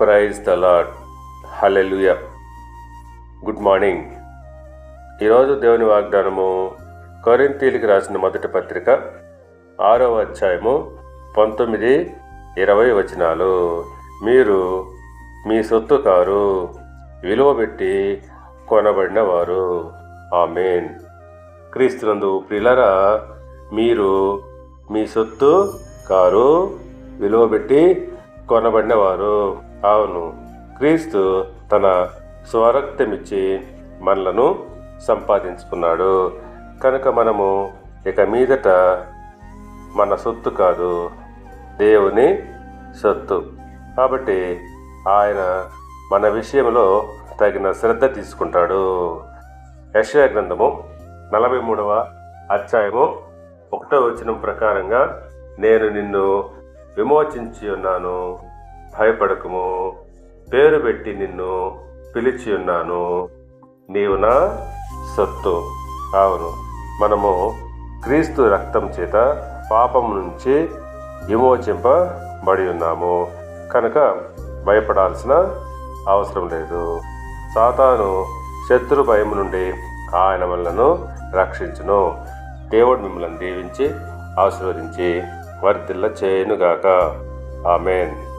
Praise the Lord hallelujah good morning ఈరోజు దేవుని వాగ్దానము కొరింతీలికి రాసిన మొదటి పత్రిక ఆరవ అధ్యాయము పంతొమ్మిది ఇరవై వచనాలు. మీరు మీ సొత్తు కారు విలువ పెట్టి కొనబడినవారు. ఆమెన్. క్రీస్తునందు ప్రిలరా మీరు మీ సొత్తు కారు విలువ పెట్టి కొనబడినవారు. అవును. క్రీస్తు తన స్వరక్తమిచ్చి మనలను సంపాదించుకున్నాడు. కనుక మనము ఇక మీదట మన సొత్తు కాదు దేవుని సొత్తు. కాబట్టి ఆయన మన విషయంలో తగిన శ్రద్ధ తీసుకుంటాడు. యశయ గ్రంథము నలభై మూడవ అధ్యాయము ఒకటో వచనం ప్రకారంగా నేను నిన్ను విమోచించి ఉన్నాను. భయపడకము. పేరు పెట్టి నిన్ను పిలిచి ఉన్నాను. నీవు నా సొత్తు. అవును మనము క్రీస్తు రక్తం చేత పాపం నుంచి విమోచింపబడి ఉన్నాము. కనుక భయపడాల్సిన అవసరం లేదు. సాతాను శత్రు భయం నుండి ఆయన మనలను రక్షించును. దేవుడు మిమ్మల్ని దీవించి ఆశీర్వదించి వర్ధిల్ల చేయనుగాక ఆమెన్.